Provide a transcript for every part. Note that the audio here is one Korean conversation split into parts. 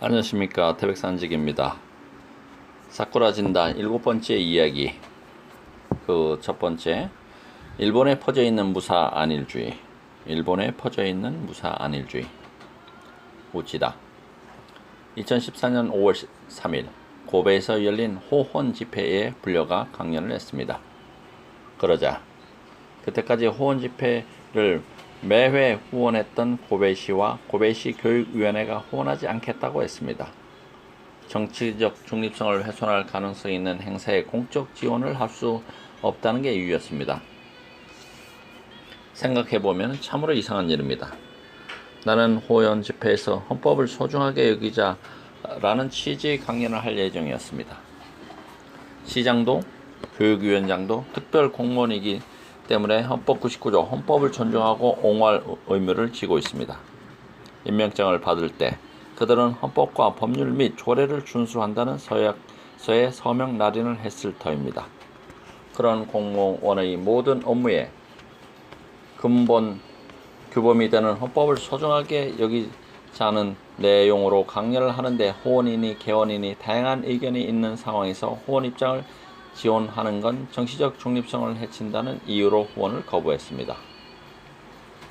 안녕하십니까. 태백산직입니다. 사쿠라 진단 일곱 번째 이야기. 그 첫 번째 일본에 퍼져 있는 무사 안일주의. 일본에 퍼져 있는 무사 안일주의. 우치다. 2014년 5월 3일 고베에서 열린 호혼 집회에 불려가 강연을 했습니다. 그러자 그때까지 호혼 집회를 매회 후원했던 고베시와 고베시 교육위원회가 후원하지 않겠다고 했습니다. 정치적 중립성을 훼손할 가능성이 있는 행사에 공적 지원을 할 수 없다는 게 이유였습니다. 생각해보면 참으로 이상한 일입니다. 나는 호연 집회에서 헌법을 소중하게 여기자라는 취지의 강연을 할 예정이었습니다. 시장도 교육위원장도 특별 공무원이기 때문에 헌법 99조 헌법을 존중하고 옹호할 의무를 지고 있습니다. 임명장을 받을 때 그들은 헌법과 법률 및 조례를 준수한다는 서약서에 서명 날인을 했을 터입니다. 그런 공무원의 모든 업무에 근본 규범이 되는 헌법을 소중하게 여기자는 내용으로 강연을 하는데 호원이니 개원이니 다양한 의견이 있는 상황에서 호원 입장을 지원하는 건 정치적 중립성을 해친다는 이유로 후원을 거부했습니다.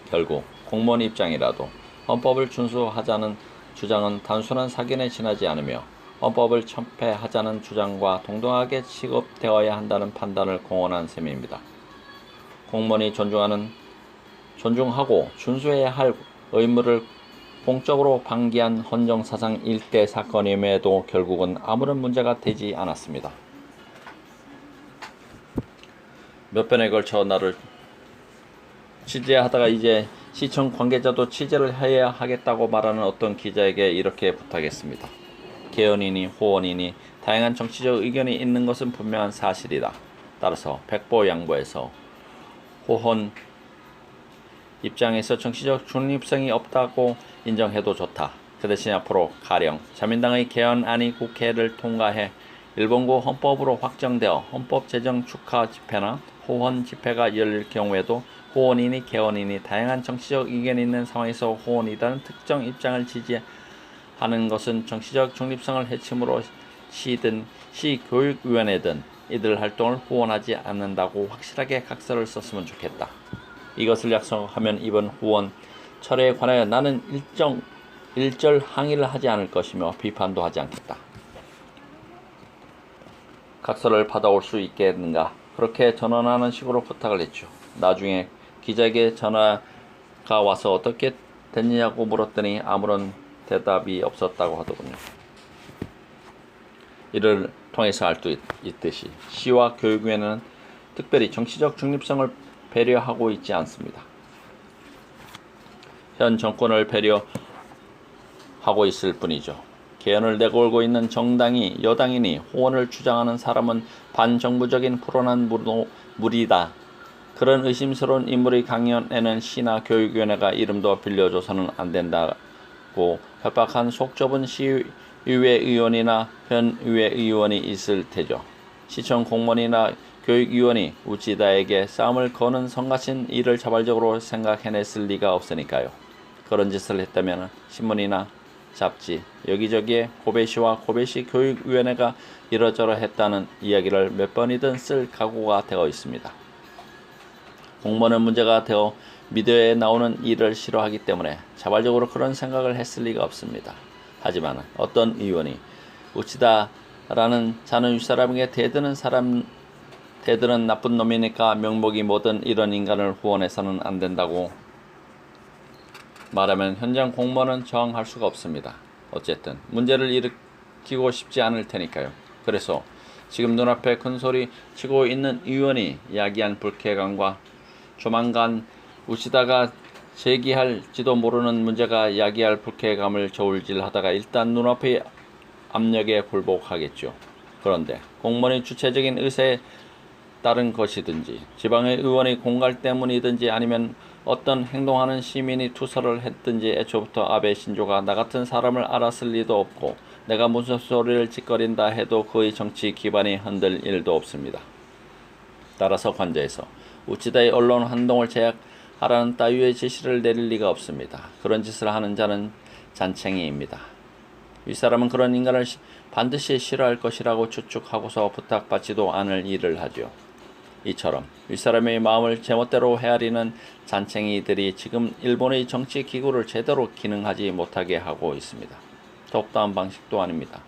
결국 공무원 입장이라도 헌법을 준수하자는 주장은 단순한 사견에 지나지 않으며 헌법을 철폐하자는 주장과 동등하게 취급되어야 한다는 판단을 공언한 셈입니다. 공무원이 존중하는 존중하고 준수해야 할 의무를 공적으로 방기한 헌정사상 일대 사건임에도 결국은 아무런 문제가 되지 않았습니다. 몇 번에 걸쳐 나를 취재하다가 이제 시청 관계자도 취재를 해야 하겠다고 말하는 어떤 기자에게 이렇게 부탁했습니다. 개헌이니 호원이니 다양한 정치적 의견이 있는 것은 분명한 사실이다. 따라서 백보 양보해서 호헌 입장에서 정치적 중립성이 없다고 인정해도 좋다. 그 대신 앞으로 가령 자민당의 개헌안이 국회를 통과해 일본고 헌법으로 확정되어 헌법 제정 축하 집회나 호헌 집회가 열릴 경우에도 호원이니 개헌이니 다양한 정치적 의견이 있는 상황에서 호원이라는 특정 입장을 지지하는 것은 정치적 중립성을 해침으로 시든 시교육위원회든 이들 활동을 후원하지 않는다고 확실하게 각서를 썼으면 좋겠다. 이것을 약속하면 이번 후원 철회에 관하여 나는 일정 일절 항의를 하지 않을 것이며 비판도 하지 않겠다. 각서를 받아올 수 있겠는가? 그렇게 전원하는 식으로 부탁을 했죠. 나중에 기자에게 전화가 와서 어떻게 됐느냐고 물었더니 아무런 대답이 없었다고 하더군요. 이를 통해서 알 수 있듯이 시와 교육위원회는 특별히 정치적 중립성을 배려하고 있지 않습니다. 현 정권을 배려하고 있을 뿐이죠. 개헌을 내걸고 있는 정당이 여당이니 호언을 주장하는 사람은 반정부적인 불온한 무리다. 그런 의심스러운 인물의 강연에는 시나 교육위원회가 이름도 빌려줘서는 안 된다고 협박한 속 좁은 시의회 의원이나 현의회 의원이 있을 테죠. 시청 공무원이나 교육위원이 우치다에게 싸움을 거는 성가신 일을 자발적으로 생각해냈을 리가 없으니까요. 그런 짓을 했다면 신문이나 잡지 여기저기에 고베시와 고베시 교육위원회가 이러저러 했다는 이야기를 몇 번이든 쓸 각오가 되어 있습니다. 공무원은 문제가 되어 미디어에 나오는 일을 싫어하기 때문에 자발적으로 그런 생각을 했을 리가 없습니다. 하지만 어떤 의원이 우치다라는 자는 윗사람에게 대드는 사람 대드는 나쁜 놈이니까 명목이 뭐든 이런 인간을 후원해서는 안 된다고 말하면 현장 공무원은 저항할 수가 없습니다. 어쨌든 문제를 일으키고 싶지 않을 테니까요. 그래서 지금 눈앞에 큰 소리 치고 있는 의원이 야기한 불쾌감과 조만간 우시다가 제기할지도 모르는 문제가 야기할 불쾌감을 저울질하다가 일단 눈앞의 압력에 굴복하겠죠. 그런데 공무원의 주체적인 의사에 따른 것이든지 지방의 의원의 공갈 때문이든지 아니면 어떤 행동하는 시민이 투서를 했든지 애초부터 아베 신조가 나 같은 사람을 알았을 리도 없고 내가 무슨 소리를 짓거린다 해도 그의 정치 기반이 흔들 일도 없습니다. 따라서 관저에서 우치다의 언론 활동을 제약하라는 따위의 지시를 내릴 리가 없습니다. 그런 짓을 하는 자는 잔챙이입니다. 윗사람은 그런 인간을 시- 반드시 싫어할 것이라고 추측하고서 부탁받지도 않을 일을 하지요. 이처럼 윗사람의 마음을 제멋대로 헤아리는 잔챙이들이 지금 일본의 정치 기구를 제대로 기능하지 못하게 하고 있습니다. 톱다운 방식도 아닙니다.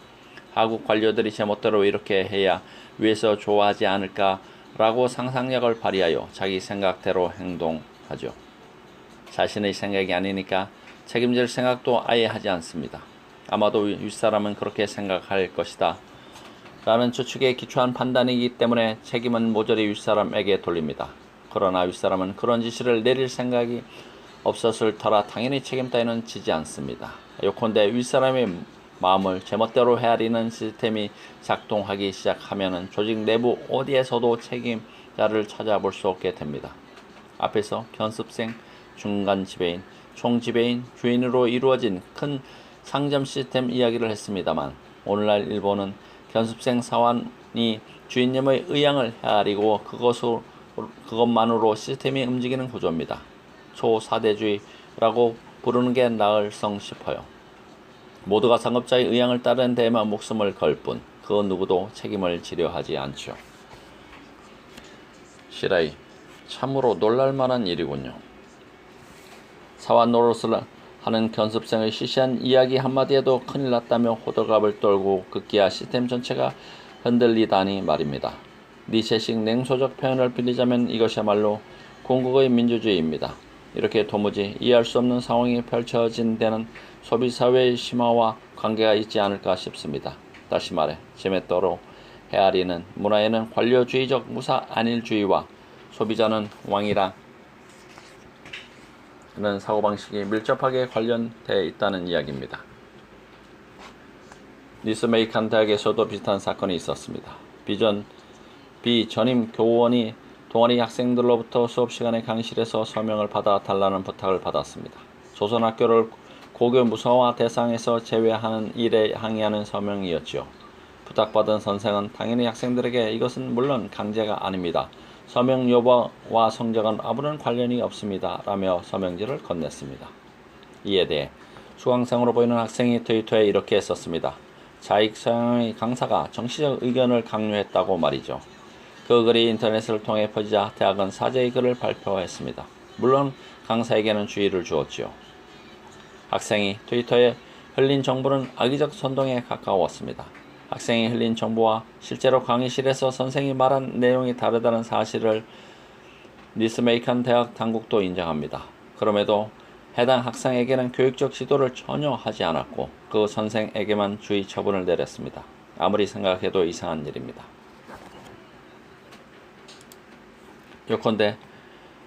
하국 관료들이 제멋대로 이렇게 해야 위에서 좋아하지 않을까라고 상상력을 발휘하여 자기 생각대로 행동하죠. 자신의 생각이 아니니까 책임질 생각도 아예 하지 않습니다. 아마도 윗사람은 그렇게 생각할 것이다. 라는 추측에 기초한 판단이기 때문에 책임은 모조리 윗사람에게 돌립니다. 그러나 윗사람은 그런 지시를 내릴 생각이 없었을 터라 당연히 책임 따위는 지지 않습니다. 요컨대 윗사람의 마음을 제멋대로 헤아리는 시스템이 작동하기 시작하면 조직 내부 어디에서도 책임자를 찾아볼 수 없게 됩니다. 앞에서 견습생, 중간 지배인, 총 지배인, 주인으로 이루어진 큰 상점 시스템 이야기를 했습니다만 오늘날 일본은 견습생 사원이 주인님의 의향을 헤아리고 그것으로, 그것만으로 시스템이 움직이는 구조입니다. 초사대주의라고 부르는 게 나을성 싶어요. 모두가 상급자의 의향을 따르는 데에만 목숨을 걸 뿐, 그 누구도 책임을 지려 하지 않죠. 시라이, 참으로 놀랄만한 일이군요. 사원 노릇을 하는 견습생의 시시한 이야기 한마디에도 큰일 났다며 호들갑을 떨고 급기야 시스템 전체가 흔들리다니 말입니다. 니체식 냉소적 표현을 빌리자면 이것이야말로 궁극의 민주주의입니다. 이렇게 도무지 이해할 수 없는 상황이 펼쳐진 데는 소비사회의 심화와 관계가 있지 않을까 싶습니다. 다시 말해 제멋대로 헤아리는 문화에는 관료주의적 무사 안일주의와 소비자는 왕이라 는 사고방식이 밀접하게 관련되어 있다는 이야기입니다. 니스메이칸 대학에서도 비슷한 사건이 있었습니다. 비전 비 전임 교원이 동아리 학생들로부터 수업 시간에 강의실에서 서명을 받아 달라는 부탁을 받았습니다. 조선 학교를 고교 무서화 대상에서 제외하는 일에 항의하는 서명이었지요. 부탁받은 선생은 당연히 학생들에게 이것은 물론 강제가 아닙니다. 서명 여부와 성적은 아무런 관련이 없습니다. 라며 서명지를 건넸습니다. 이에 대해 수강생으로 보이는 학생이 트위터에 이렇게 썼습니다. 자익성의 강사가 정치적 의견을 강요했다고 말이죠. 그 글이 인터넷을 통해 퍼지자 대학은 사죄의 글을 발표했습니다. 물론 강사에게는 주의를 주었지요. 학생이 트위터에 흘린 정보는 악의적 선동에 가까웠습니다. 학생이 흘린 정보와 실제로 강의실에서 선생이 말한 내용이 다르다는 사실을 니스메이칸 대학 당국도 인정합니다. 그럼에도 해당 학생에게는 교육적 지도를 전혀 하지 않았고 그 선생에게만 주의 처분을 내렸습니다. 아무리 생각해도 이상한 일입니다. 요컨대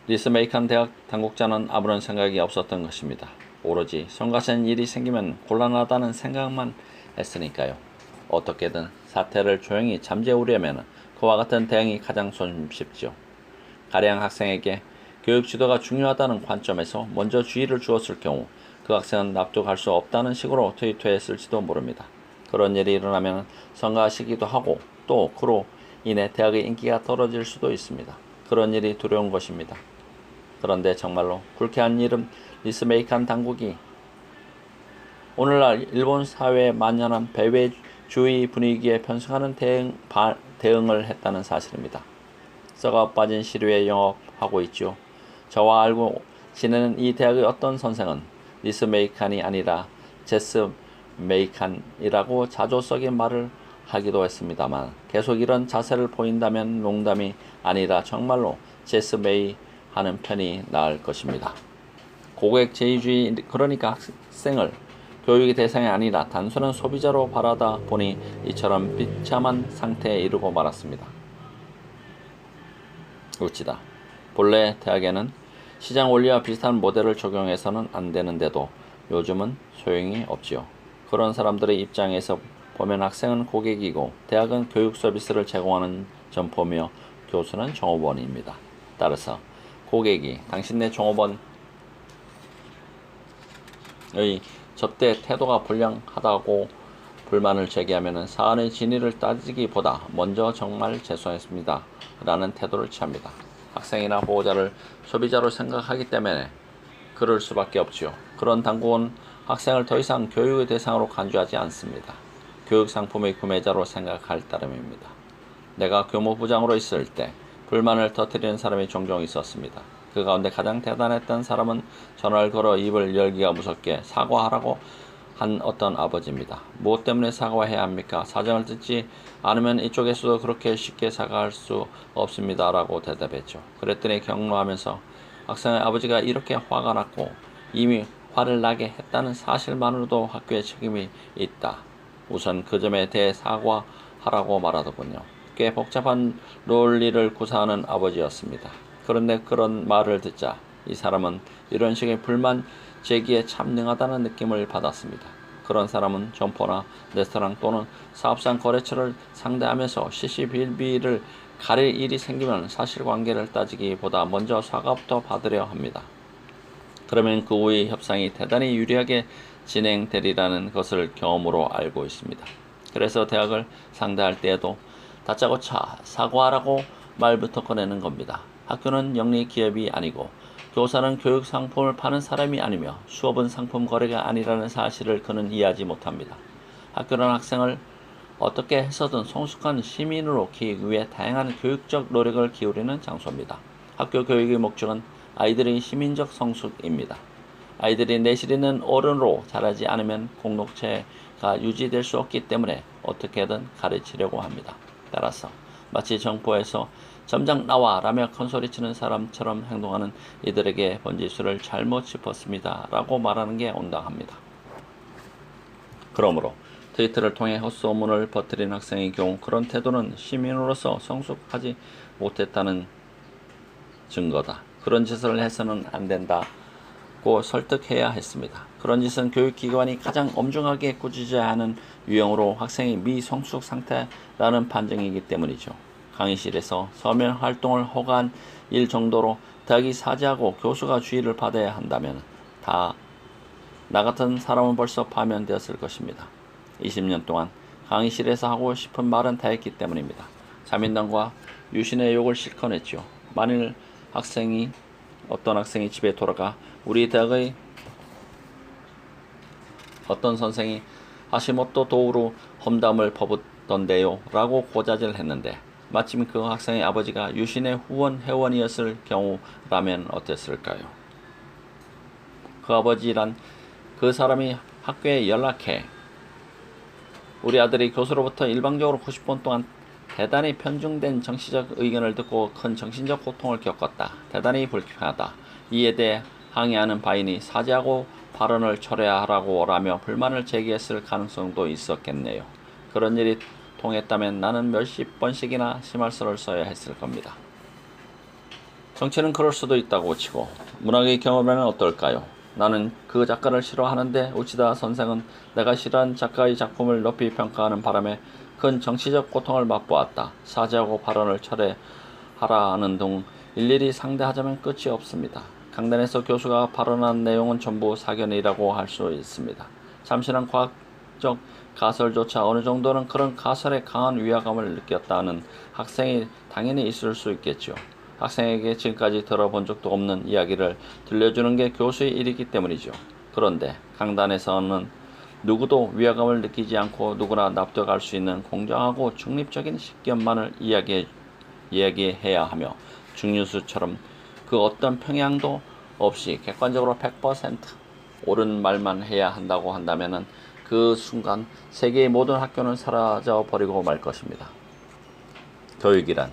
리스메이칸 대학 당국자는 아무런 생각이 없었던 것입니다. 오로지 성가신 일이 생기면 곤란하다는 생각만 했으니까요. 어떻게든 사태를 조용히 잠재우려면 그와 같은 대응이 가장 손쉽죠. 가령 학생에게 교육 지도가 중요하다는 관점에서 먼저 주의를 주었을 경우 그 학생은 납득할 수 없다는 식으로 트위터에 쓸지도 모릅니다. 그런 일이 일어나면 성가시기도 하고 또 그로 인해 대학의 인기가 떨어질 수도 있습니다. 그런 일이 두려운 것입니다. 그런데 정말로 불쾌한 일은 리스메이칸 당국이 오늘날 일본 사회에 만연한 배회 주의 분위기에 편승하는 대응, 바, 대응을 했다는 사실입니다. 썩어 빠진 시류에 영업하고 있죠. 저와 알고 지내는 이 대학의 어떤 선생은 리스 메이칸이 아니라 제스 메이칸이라고 자조적인 말을 하기도 했습니다만 계속 이런 자세를 보인다면 농담이 아니라 정말로 제스 메이 하는 편이 나을 것입니다. 고객 제의주의 그러니까 학생을 교육의 대상이 아니라 단순한 소비자로 바라다 보니 이처럼 비참한 상태에 이르고 말았습니다. 우치다. 본래 대학에는 시장 원리와 비슷한 모델을 적용해서는 안 되는데도 요즘은 소용이 없지요. 그런 사람들의 입장에서 보면 학생은 고객이고 대학은 교육 서비스를 제공하는 점포며 교수는 종업원입니다. 따라서 고객이 당신네 종업원 의 접대 태도가 불량하다고 불만을 제기하면 사안의 진위를 따지기보다 먼저 정말 죄송했습니다. 라는 태도를 취합니다. 학생이나 보호자를 소비자로 생각하기 때문에 그럴 수밖에 없지요. 그런 당국은 학생을 더 이상 교육의 대상으로 간주하지 않습니다. 교육 상품의 구매자로 생각할 따름입니다. 내가 교무부장으로 있을 때 불만을 터뜨리는 사람이 종종 있었습니다. 그 가운데 가장 대단했던 사람은 전화를 걸어 입을 열기가 무섭게 사과하라고 한 어떤 아버지입니다. 무엇 때문에 사과해야 합니까? 사정을 듣지 않으면 이쪽에서도 그렇게 쉽게 사과할 수 없습니다. 라고 대답했죠. 그랬더니 경로하면서 학생의 아버지가 이렇게 화가 났고 이미 화를 나게 했다는 사실만으로도 학교에 책임이 있다. 우선 그 점에 대해 사과하라고 말하더군요. 꽤 복잡한 논리를 구사하는 아버지였습니다. 그런데 그런 말을 듣자 이 사람은 이런 식의 불만 제기에 참 능하다는 느낌을 받았습니다. 그런 사람은 점포나 레스토랑 또는 사업상 거래처를 상대하면서 시시빌비를 가릴 일이 생기면 사실관계를 따지기보다 먼저 사과부터 받으려 합니다. 그러면 그 후의 협상이 대단히 유리하게 진행되리라는 것을 경험으로 알고 있습니다. 그래서 대학을 상대할 때에도 다짜고짜 사과하라고 말부터 꺼내는 겁니다. 학교는 영리 기업이 아니고 교사는 교육 상품을 파는 사람이 아니며 수업은 상품 거래가 아니라는 사실을 그는 이해하지 못합니다. 학교는 학생을 어떻게 해서든 성숙한 시민으로 키우기 위해 다양한 교육적 노력을 기울이는 장소입니다. 학교 교육의 목적은 아이들의 시민적 성숙입니다. 아이들이 내실 있는 어른으로 자라지 않으면 공동체가 유지될 수 없기 때문에 어떻게든 가르치려고 합니다. 따라서 마치 정포에서 점장 나와 라며 큰소리치는 사람처럼 행동하는 이들에게 번지수를 잘못 짚었습니다. 라고 말하는 게 온당합니다. 그러므로 트위터를 통해 헛소문을 퍼뜨린 학생의 경우 그런 태도는 시민으로서 성숙하지 못했다는 증거다. 그런 짓을 해서는 안 된다고 설득해야 했습니다. 그런 짓은 교육기관이 가장 엄중하게 꾸짖어야 하는 유형으로 학생의 미성숙 상태라는 판정이기 때문이죠. 강의실에서 서면 활동을 허가한 일 정도로 대학이 사죄하고 교수가 주의를 받아야 한다면 다 나 같은 사람은 벌써 파면되었을 것입니다. 20년 동안 강의실에서 하고 싶은 말은 다 했기 때문입니다. 자민당과 유신의 욕을 실컷 했죠. 만일 학생이 어떤 학생이 집에 돌아가 우리 대학의 어떤 선생이 하시모토 도우로 험담을 퍼붓던데요 라고 고자질 했는데 마침 그 학생의 아버지가 유신의 후원 회원이었을 경우라면 어땠을까요? 그 아버지란 그 사람이 학교에 연락해 우리 아들이 교수로부터 일방적으로 90분 동안 대단히 편중된 정치적 의견을 듣고 큰 정신적 고통을 겪었다. 대단히 불쾌하다. 이에 대해 항의하는 바이니 사죄하고 발언을 철회하라고 라며 불만을 제기했을 가능성도 있었겠네요. 그런 일이 통했다면 나는 몇십 번씩이나 심할서를 써야 했을 겁니다. 정치는 그럴 수도 있다고 치고 문학의 경험에는 어떨까요? 나는 그 작가를 싫어하는데 우치다 선생은 내가 싫어하는 작가의 작품을 높이 평가하는 바람에 큰 정치적 고통을 맛보았다. 사죄하고 발언을 철회하라는 등 일일이 상대하자면 끝이 없습니다. 강단에서 교수가 발언한 내용은 전부 사견이라고 할 수 있습니다. 참신한 과학적 가설조차 어느 정도는 그런 가설에 강한 위화감을 느꼈다는 학생이 당연히 있을 수 있겠죠. 학생에게 지금까지 들어본 적도 없는 이야기를 들려주는 게 교수의 일이기 때문이죠. 그런데 강단에서는 누구도 위화감을 느끼지 않고 누구나 납득할 수 있는 공정하고 중립적인 식견만을 이야기해, 이야기해야 하며 중류수처럼 그 어떤 평양도 없이 객관적으로 100% 옳은 말만 해야 한다고 한다면은 그 순간 세계의 모든 학교는 사라져 버리고 말 것입니다. 교육이란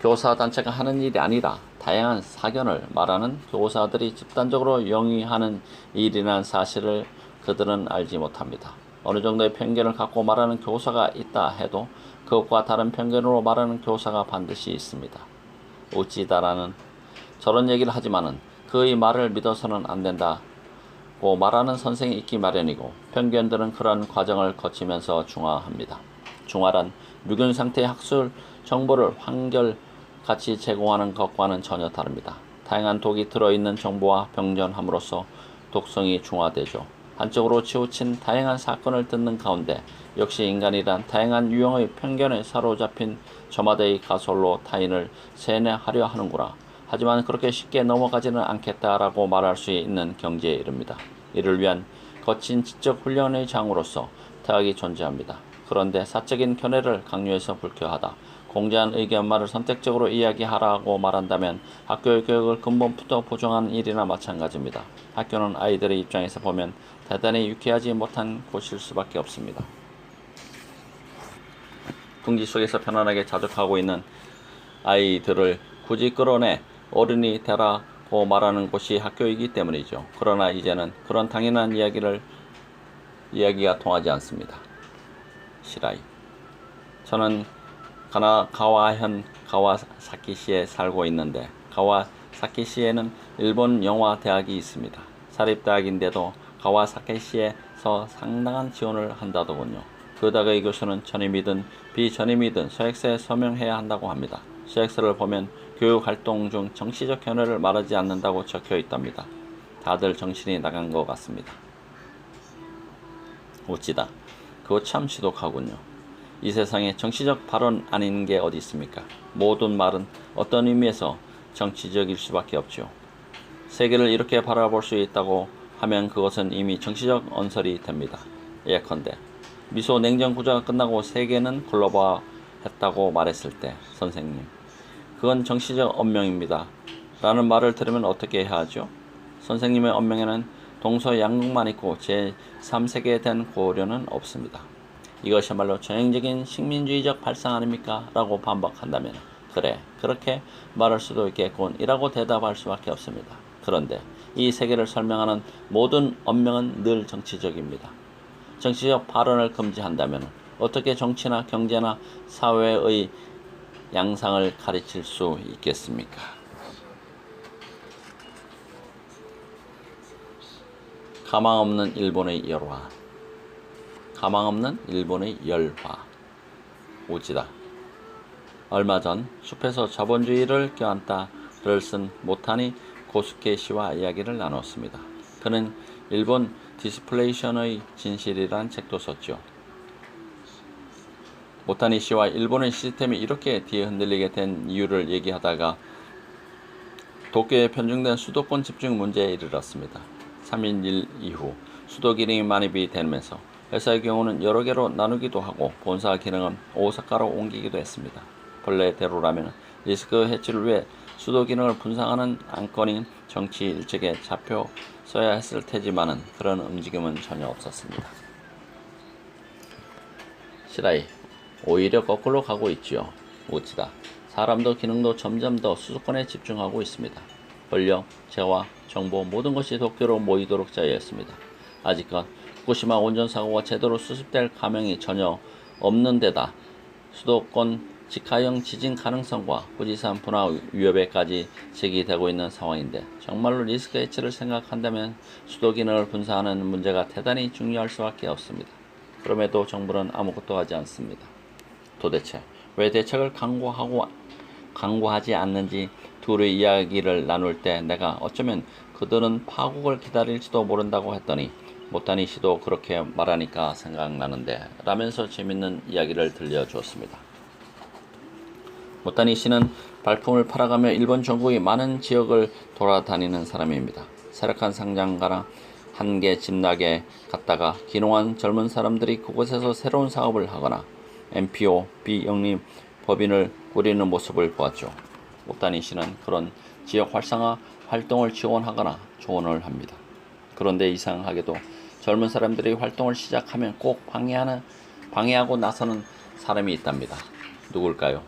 교사 단체가 하는 일이 아니라 다양한 사견을 말하는 교사들이 집단적으로 영위하는 일이라는 사실을 그들은 알지 못합니다. 어느 정도의 편견을 갖고 말하는 교사가 있다 해도 그것과 다른 편견으로 말하는 교사가 반드시 있습니다. 우찌다라는 저런 얘기를 하지만은 그의 말을 믿어서는 안 된다 고 말하는 선생이 있기 마련이고 편견들은 그런 과정을 거치면서 중화합니다. 중화란 유균 상태의 학술 정보를 한결같이 제공하는 것과는 전혀 다릅니다. 다양한 독이 들어있는 정보와 병전함으로써 독성이 중화되죠. 한쪽으로 치우친 다양한 사건을 듣는 가운데 역시 인간이란 다양한 유형의 편견에 사로잡힌 저마다의 가설로 타인을 세뇌하려 하는구나. 하지만 그렇게 쉽게 넘어가지는 않겠다라고 말할 수 있는 경지에 이릅니다. 이를 위한 거친 지적 훈련의 장으로서 대학이 존재합니다. 그런데 사적인 견해를 강요해서 불쾌하다. 공제한 의견만을 선택적으로 이야기하라고 말한다면 학교의 교육을 근본부터 부정한 일이나 마찬가지입니다. 학교는 아이들의 입장에서 보면 대단히 유쾌하지 못한 곳일 수밖에 없습니다. 궁지 속에서 편안하게 자족하고 있는 아이들을 굳이 끌어내 어른이 되라고 말하는 곳이 학교이기 때문이죠. 그러나 이제는 그런 당연한 이야기를 이야기가 통하지 않습니다. 시라이. 저는 가나 가와현 가와사키시에 살고 있는데 가와사키시에는 일본 영화 대학이 있습니다. 사립대학인데도 가와사키시에서 상당한 지원을 한다더군요. 그 대학의 교수는 전임이든 비전임이든 서약서에 서명해야 한다고 합니다. 서약서를 보면 교육 활동 중 정치적 견해를 말하지 않는다고 적혀 있답니다. 다들 정신이 나간 것 같습니다. 어찌다. 그거 참 지독하군요. 이 세상에 정치적 발언 아닌 게 어디 있습니까? 모든 말은 어떤 의미에서 정치적일 수밖에 없죠. 세계를 이렇게 바라볼 수 있다고 하면 그것은 이미 정치적 언설이 됩니다. 예컨대 미소 냉전 구조가 끝나고 세계는 글로벌했다고 말했을 때 선생님 그건 정치적 언명입니다. 라는 말을 들으면 어떻게 해야 하죠? 선생님의 언명에는 동서양국만 있고 제3세계에 대한 고려는 없습니다. 이것이야말로 전형적인 식민주의적 발상 아닙니까? 라고 반박한다면 그래 그렇게 말할 수도 있겠군 이라고 대답할 수밖에 없습니다. 그런데 이 세계를 설명하는 모든 언명은 늘 정치적입니다. 정치적 발언을 금지한다면 어떻게 정치나 경제나 사회의 양상을 가르칠 수 있겠습니까? 가망 없는 일본의 열화. 가망 없는 일본의 열화. 오지다. 얼마 전 숲에서 자본주의를 껴안다를 쓴 모타니 고스케 씨와 이야기를 나눴습니다. 그는 일본 디스플레이션의 진실이란 책도 썼죠. 모타니 씨와 일본의 시스템이 이렇게 뒤에 흔들리게 된 이유를 얘기하다가 도쿄에 편중된 수도권 집중 문제에 이르렀습니다. 3.1 이후 수도 기능이 만입이 되면서 회사의 경우는 여러 개로 나누기도 하고 본사 기능은 오사카로 옮기기도 했습니다. 본래대로라면 리스크 해치를 위해 수도 기능을 분산하는 안건인 정치 일정에 잡혀 써야 했을 테지만은 그런 움직임은 전혀 없었습니다. 시라이 오히려 거꾸로 가고 있지요. 우치다. 사람도 기능도 점점 더 수도권에 집중하고 있습니다. 권력, 재화, 정보 모든 것이 도쿄로 모이도록 짜여있습니다. 아직껏 후쿠시마 원전 사고가 제대로 수습될 가명이 전혀 없는 데다 수도권 직하형 지진 가능성과 후지산 분화 위협에까지 제기되고 있는 상황인데 정말로 리스크 해치를 생각한다면 수도 기능을 분산하는 문제가 대단히 중요할 수밖에 없습니다. 그럼에도 정부는 아무것도 하지 않습니다. 도대체 왜 대책을 강구하고 강구하지 않는지 둘의 이야기를 나눌 때 내가 어쩌면 그들은 파국을 기다릴지도 모른다고 했더니 못다니 씨도 그렇게 말하니까 생각나는데 라면서 재밌는 이야기를 들려주었습니다. 못다니 씨는 발품을 팔아가며 일본 전국의 많은 지역을 돌아다니는 사람입니다. 세력한 상장가나 한 개 집나게 갔다가 기농한 젊은 사람들이 그곳에서 새로운 사업을 하거나 MPO 비영리 법인을 꾸리는 모습을 보았죠. 목다니 씨는 그런 지역 활성화 활동을 지원하거나 조언을 합니다. 그런데 이상하게도 젊은 사람들이 활동을 시작하면 꼭 방해하는 방해하고 나서는 사람이 있답니다. 누굴까요?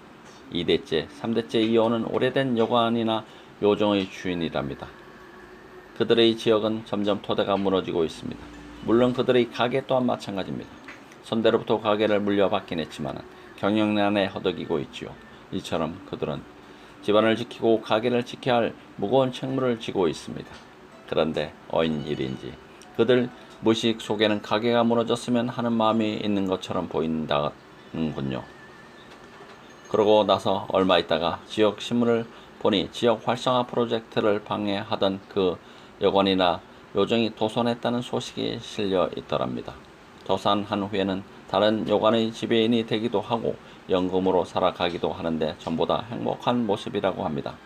2대째, 3대째 이어오는 오래된 여관이나 요정의 주인이랍니다. 그들의 지역은 점점 토대가 무너지고 있습니다. 물론 그들의 가게 또한 마찬가지입니다. 선대로부터 가게를 물려받긴 했지만 경영난에 허덕이고 있지요. 이처럼 그들은 집안을 지키고 가게를 지켜야 할 무거운 책무를 지고 있습니다. 그런데 어인 일인지 그들 무식 속에는 가게가 무너졌으면 하는 마음이 있는 것처럼 보인다는군요. 그러고 나서 얼마 있다가 지역 신문을 보니 지역 활성화 프로젝트를 방해하던 그 여관이나 요정이 도선했다는 소식이 실려 있더랍니다. 도산한 후에는 다른 여관의 지배인이 되기도 하고 연금으로 살아가기도 하는데 전보다 행복한 모습이라고 합니다.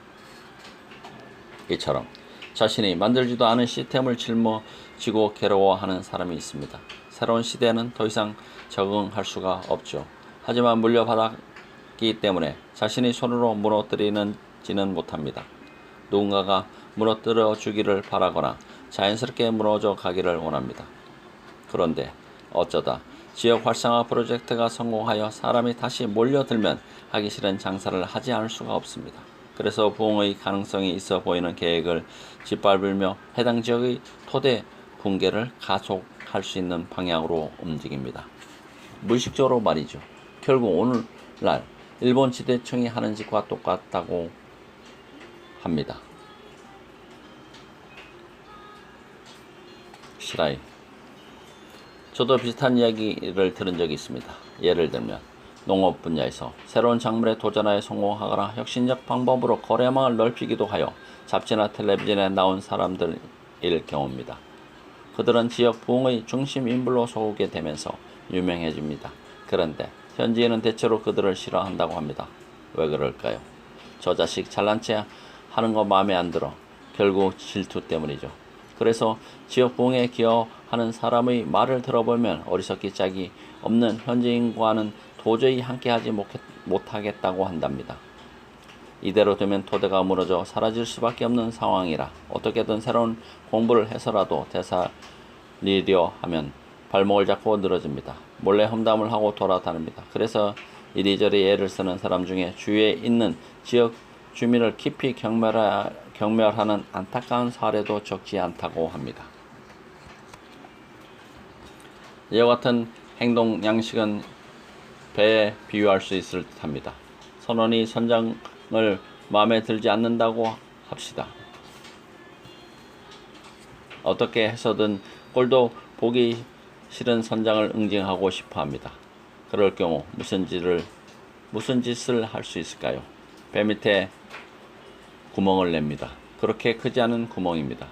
이처럼 자신이 만들지도 않은 시스템을 짊어 지고 괴로워하는 사람이 있습니다. 새로운 시대에는 더 이상 적응할 수가 없죠. 하지만 물려받았기 때문에 자신이 손으로 무너뜨리는지는 못합니다. 누군가가 무너뜨려 주기를 바라거나 자연스럽게 무너져 가기를 원합니다. 그런데 어쩌다 지역 활성화 프로젝트가 성공하여 사람이 다시 몰려들면 하기 싫은 장사를 하지 않을 수가 없습니다. 그래서 부흥의 가능성이 있어 보이는 계획을 짓밟으며 해당 지역의 토대 붕괴를 가속할 수 있는 방향으로 움직입니다. 무의식적으로 말이죠. 결국 오늘날 일본 지대청이 하는 짓과 똑같다고 합니다. 시라이 저도 비슷한 이야기를 들은 적이 있습니다. 예를 들면 농업 분야에서 새로운 작물에 도전하여 성공하거나 혁신적 방법으로 거래망을 넓히기도 하여 잡지나 텔레비전에 나온 사람들일 경우입니다. 그들은 지역 부흥의 중심 인물로 서오게 되면서 유명해집니다. 그런데 현지인은 대체로 그들을 싫어한다고 합니다. 왜 그럴까요? 저 자식 잘난 체 하는 거 마음에 안 들어. 결국 질투 때문이죠. 그래서 지역 부흥에 기여하는 사람의 말을 들어보면 어리석기 짝이 없는 현지인과는 도저히 함께하지 못하겠다고 한답니다. 이대로 되면 토대가 무너져 사라질 수밖에 없는 상황이라 어떻게든 새로운 공부를 해서라도 되살리려 하면 발목을 잡고 늘어집니다. 몰래 험담을 하고 돌아다닙니다. 그래서 이리저리 애를 쓰는 사람 중에 주위에 있는 지역 주민을 깊이 경멸하, 경멸하는 안타까운 사례도 적지 않다고 합니다. 이와 같은 행동 양식은 배에 비유할 수 있을 듯합니다. 선원이 선장을 마음에 들지 않는다고 합시다. 어떻게 해서든 꼴도 보기 싫은 선장을 응징하고 싶어 합니다. 그럴 경우 무슨 짓을 무슨 짓을 할 수 있을까요? 배 밑에 구멍을 냅니다. 그렇게 크지 않은 구멍입니다.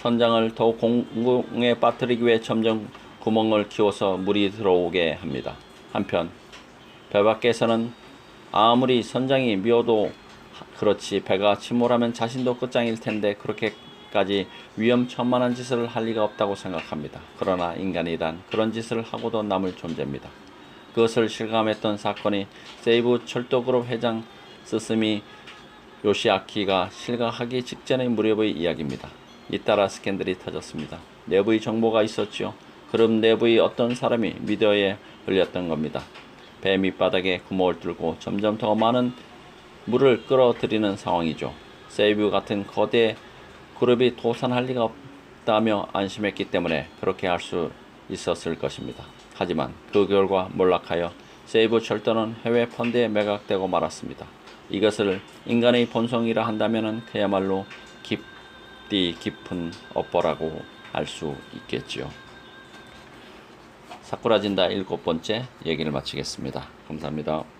선장을 더욱 공공에 빠뜨리기 위해 점점 구멍을 키워서 물이 들어오게 합니다. 한편 배 밖에서는 아무리 선장이 미워도 그렇지 배가 침몰하면 자신도 끝장일 텐데 그렇게까지 위험천만한 짓을 할 리가 없다고 생각합니다. 그러나 인간이란 그런 짓을 하고도 남을 존재입니다. 그것을 실감했던 사건이 세이브 철도그룹 회장 스스미 요시아키가 실각하기 직전의 무렵의 이야기입니다. 잇따라 스캔들이 터졌습니다. 내부의 정보가 있었지요. 그럼 내부의 어떤 사람이 미디어에 흘렸던 겁니다. 배 밑바닥에 구멍을 뚫고 점점 더 많은 물을 끌어들이는 상황이죠. 세이브 같은 거대 그룹이 도산할 리가 없다며 안심했기 때문에 그렇게 할 수 있었을 것입니다. 하지만 그 결과 몰락하여 세이브 철도는 해외 펀드에 매각되고 말았습니다. 이것을 인간의 본성이라 한다면 그야말로 깊디 깊은 업보라고 할수 있겠지요. 사쿠라진다 일곱 번째 얘기를 마치겠습니다. 감사합니다.